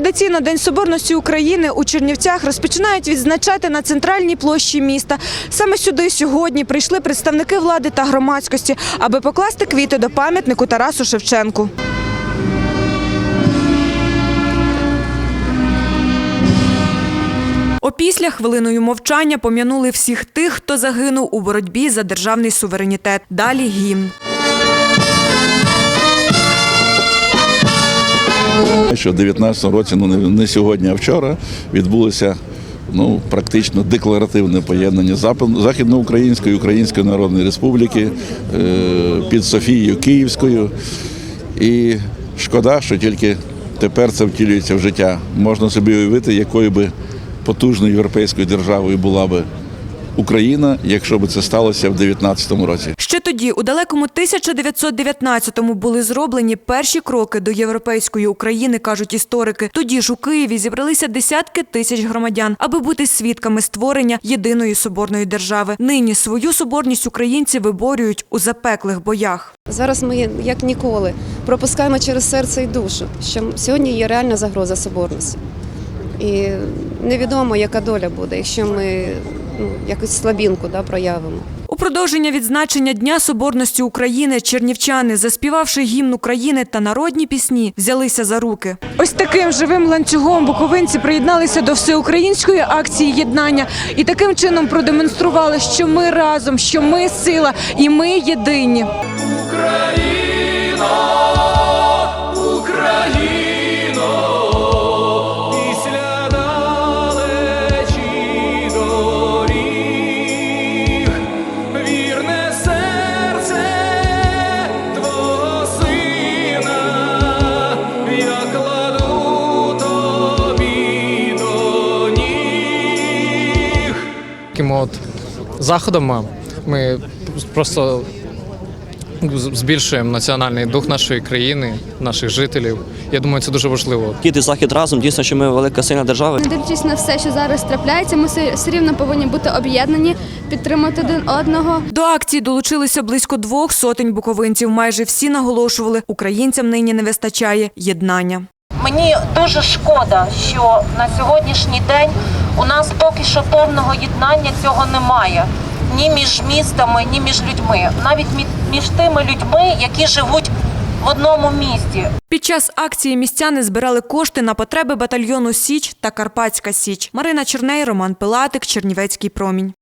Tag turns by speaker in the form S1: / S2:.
S1: Традиційно День Соборності України у Чернівцях розпочинають відзначати на центральній площі міста. Саме сюди сьогодні прийшли представники влади та громадськості, аби покласти квіти до пам'ятнику Тарасу Шевченку. Опісля хвилиною мовчання пом'янули всіх тих, хто загинув у боротьбі за державний суверенітет. Далі гімн.
S2: Що в 19 році, ну не, не сьогодні, а вчора відбулося ну, практично декларативне поєднання Західноукраїнської Української Народної Республіки е, під Софією Київською. І шкода, що тільки тепер це втілюється в життя. Можна собі уявити, якою би потужною європейською державою була би Україна, якщо б це сталося в 19 році.
S1: Ще тоді, у далекому 1919-му, були зроблені перші кроки до європейської України, кажуть історики. Тоді ж у Києві зібралися десятки тисяч громадян, аби бути свідками створення єдиної соборної держави. Нині свою соборність українці виборюють у запеклих боях.
S3: Зараз ми як ніколи пропускаємо через серце і душу, що сьогодні є реальна загроза соборності. І невідомо, яка доля буде, якщо ми ну, якусь слабінку да, проявимо.
S1: У продовження відзначення Дня Соборності України чернівчани, заспівавши гімн України та народні пісні, взялися за руки. Ось таким живим ланцюгом буковинці приєдналися до всеукраїнської акції єднання і таким чином продемонстрували, що ми разом, що ми сила і ми єдині.
S4: після
S5: такими от заходами ми просто збільшуємо національний дух нашої країни, наших жителів. Я думаю, це дуже важливо.
S6: І захід разом дійсно, що ми велика сильна держава.
S7: Не дивлячись на все, що зараз трапляється, ми все рівно повинні бути об'єднані, підтримати один одного.
S1: До акції долучилися близько двох сотень буковинців. Майже всі наголошували, українцям нині не вистачає єднання.
S8: Мені дуже шкода, що на сьогоднішній день у нас поки що повного єднання цього немає. Ні між містами, ні між людьми, навіть між тими людьми, які живуть в одному місті.
S1: Під час акції містяни збирали кошти на потреби батальйону Січ та Карпатська Січ. Марина Черней, Роман Пилатик, Чернівецький промінь.